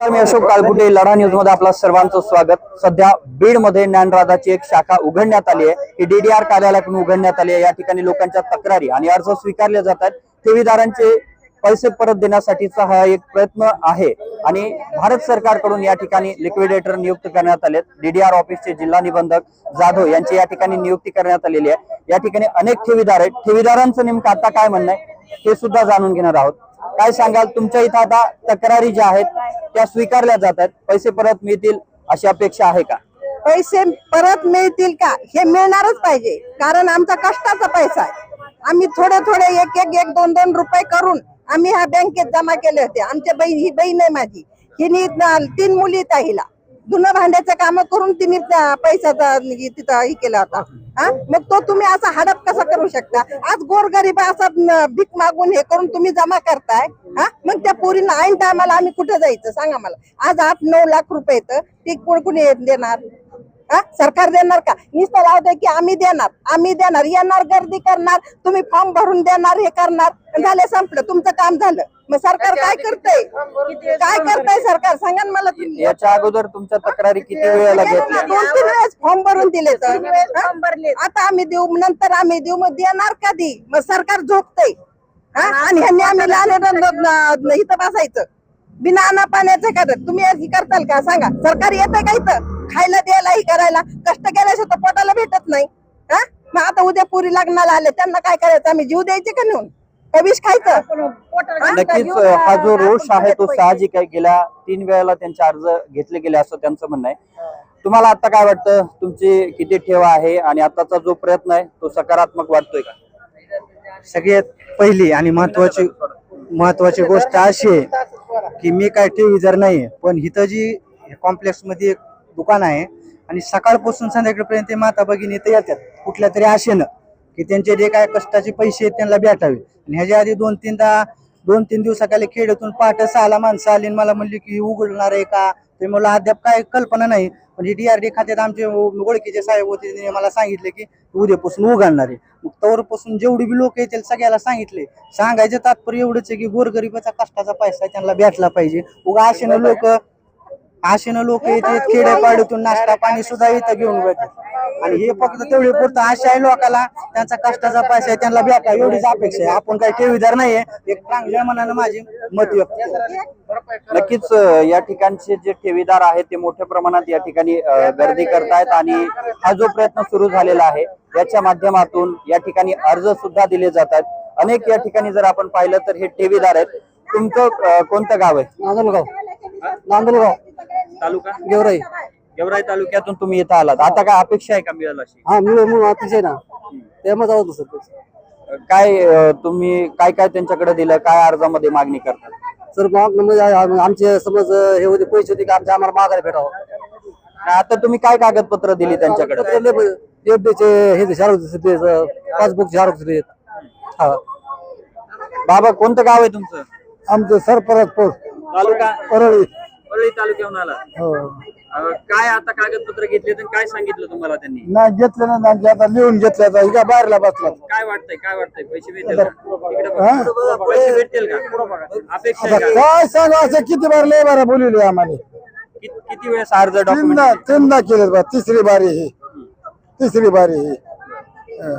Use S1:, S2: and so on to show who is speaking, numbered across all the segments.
S1: मी अशोक काळकुटे लढा न्यूजमध्ये आपलं सर्वांचं स्वागत. सध्या बीडमध्ये ज्ञानराधाची एक शाखा उघडण्यात आली आहे. ही डीडीआर कार्यालयाकडून उघडण्यात आली आहे. या ठिकाणी लोकांच्या तक्रारी आणि अर्ज स्वीकारले जातात ठेवीदारांचे पैसे परत देण्यासाठीचा हा एक प्रयत्न आहे. आणि भारत सरकारकडून या ठिकाणी लिक्विडेटर नियुक्त करण्यात आले डीडीआर ऑफिसचे जिल्हा निबंधक जाधव यांची या ठिकाणी नियुक्ती करण्यात आलेली आहे. या ठिकाणी अनेक ठेवीदार आहेत. ठेवीदारांचं नेमकं आता काय म्हणणं आहे हे सुद्धा जाणून घेणार आहोत. काय सांगाल? तुमच्या इथं आता तक्रारी ज्या आहेत त्या स्वीकारल्या जातात. पैसे परत मिळतील अशी अपेक्षा आहे का?
S2: पैसे परत मिळतील का? हे मिळणारच पाहिजे. कारण आमचा कष्टाचा पैसा आहे. आम्ही थोडे थोडे एक एक एक दोन दोन रुपये करून आम्ही ह्या बँकेत जमा केले होते. आमच्या बहीण ही बहीण आहे माझी. हिने तीन मुली ताईला हिला. धुणं भांड्याचं काम करून तिने पैशाचा म्हणजे तिथं हे केला होता. हा? मग तो तुम्ही असा हडप कसा करू शकता? आज गोरगरीब असा भीक मागून हे करून तुम्ही जमा करताय हा? मग त्या पोरीनं ऐन टायमाला आम्ही कुठे जायचं? सांगा मला. आज आठ नऊ लाख रुपये तर ती कोण कुणी देणार? हा? सरकार देणार का? नुसतं लावतंय की आम्ही देणार. आम्ही देणार. येणार गर्दी करणार. तुम्ही फॉर्म भरून देणार हे करणार. झाले संपलं. तुमचं काम झालं. मग सरकार काय करतंय? काय करतंय सरकार? सांगा ना मला तुम्ही.
S1: याच्या अगोदर तुमच्या तक्रारी किती वेळेला घेतल्या?
S2: दोन तीन वेळेस फॉर्म भरून दिले तर. हा? आता आम्ही देऊ नंतर आम्ही देऊ. मग देणार कधी? मग सरकार झोपतय. हा? आणि ह्यांनी आम्ही लहान इथं बसायचं. बिना अन्न पाण्याचं करत तुम्ही हे करताल का? सांगा. सरकार येतंय का इथं? खायला द्यायला हे करायला. कष्ट केल्याशिवाय तर पोटाला भेटत नाही. हा? मग आता उद्या पुरी लग्नाला आले त्यांना काय करायचं? आम्ही जीव द्यायचे का नेऊन? का विष खायचं? हा?
S1: नक्कीच हा जो रोष आहे तो साहजिक आहे. गेल्या तीन वेळेला त्यांचे अर्ज घेतले गेले असं त्यांचं म्हणणं आहे. तुम्हाला आता काय वाटतं? तुमची किती ठेवा आहे? आणि आताचा जो प्रयत्न आहे तो सकारात्मक वाटतोय का?
S3: सगळ्यात पहिली आणि महत्वाची महत्वाची गोष्ट अशी आहे की मी काय टीव्ही नाही पण इथं जी कॉम्प्लेक्समध्ये एक दुकान आहे. आणि सकाळपासून संध्याकाळपर्यंत ते माता भगिनी इथं येतात. कुठल्या तरी आशेनं की त्यांचे जे काय कष्टाचे पैसे आहेत त्यांना भेटावे. आणि ह्याच्या आधी दोन तीनदा दोन तीन दिवसाखाली खेड्यातून पहाटे सहाला माणसं आली आणि मला म्हणली की उघडणार आहे का? ते मला अद्याप काय कल्पना नाही. पण डीआरडी खात्यात आमचे ओळखीचे साहेब होते. त्यांनी मला सांगितले की उद्यापासून उघडणार आहे. मग तवरपासून जेवढी बी लोक येतील सगळ्याला सांगितले. सांगायचं तात्पर्य एवढंच आहे की गोरगरिबाचा कष्टाचा पैसा त्यांना भेटला पाहिजे. उगा आशेनं लोक आशेनं लोक येतात खेड्यापाड्यातून नाश्ता पाणी सुद्धा इथं घेऊन जातात आणि हे फक्त तेवढे पुरतं आशा आहे लोकाला त्यांचा कष्टाचा पैसा आहे त्यांना भेटा एवढीच अपेक्षा आहे. आपण काही ठेवीदार नाहीये एक चांगल्या मनानं माझी मत व्यक्त करतो.
S1: नक्कीच या ठिकाणचे जे ठेवीदार आहेत ते मोठ्या प्रमाणात या ठिकाणी गर्दी करतायत आणि हा जो प्रयत्न सुरू झालेला आहे याच्या माध्यमातून या ठिकाणी अर्ज सुद्धा दिले जातात. अनेक या ठिकाणी जर आपण पाहिलं तर हे ठेवीदार आहेत. तुमचं कोणतं गाव आहे?
S3: नांदलगाव. नांदलगाव.
S1: तालुका?
S3: गेवराई.
S1: गेवराई तालुक्यातून तुम्ही इथं आलात. आता काय अपेक्षा आहे का मिळेल अशी?
S3: हा मी म्हणून अतिशय ना. त्यामध्ये आहोत सर
S1: काय अं, तुम्ही काय काय त्यांच्याकडे दिलं? काय अर्जामध्ये मागणी करतात?
S3: सर मग म्हणजे आम- आमचे समज हे होते पैसे होते की आमच्या आम्हाला माघारी भेटावं.
S1: आता तुम्ही काय कागदपत्र दिली त्यांच्याकडे?
S3: एफडीचे हे पासबुक हा.
S1: बाबा कोणतं गाव आहे तुमचं?
S3: आमचं सरपरतपूर
S1: तालुका?
S3: परळी.
S1: परळी तालुक्याहून आला.
S3: हो.
S1: अं, काय आता कागदपत्र घेतले तर काय सांगितलं तुम्हाला त्यांनी?
S3: नाही घेतलं ना त्यांचे आता लिहून घेतलं आता इका बाहेरला बसला?
S1: काय वाटतंय काय वाटतंय? पैसे भेटतील का? इकडे बघा. पैसे भेटतील का? अपेक्षा आहे का?
S3: काय सांगा असं किती बार लय बारा बोलवली आम्हाला?
S1: किती वेळेस अर्ज
S3: तीनदा
S1: डॉक्युमेंट
S3: तीनदा केले बा तिसरी बारी ही. तिसरी बारी ही. हं.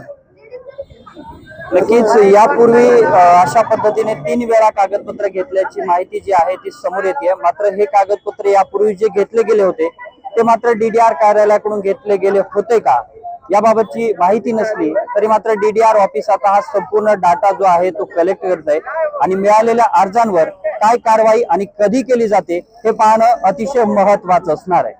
S1: नक्कीच यापूर्वी अशा पद्धतीने तीन वेळा कागदपत्र घेतल्याची माहिती जी आहे ती समोर येते. मात्र हे कागदपत्र यापूर्वी जे घेतले गेले होते ते मात्र डीडीआर कार्यालयाकडून घेतले गेले होते का? याबाबतची माहिती नसली तरी मात्र डीडीआर ऑफिस आता हा संपूर्ण डाटा जो आहे तो कलेक्ट करत आहे. आणि मिळालेल्या अर्जांवर काय कारवाई आणि कधी केली जाते हे पाहणं अतिशय महत्वाचं असणार आहे.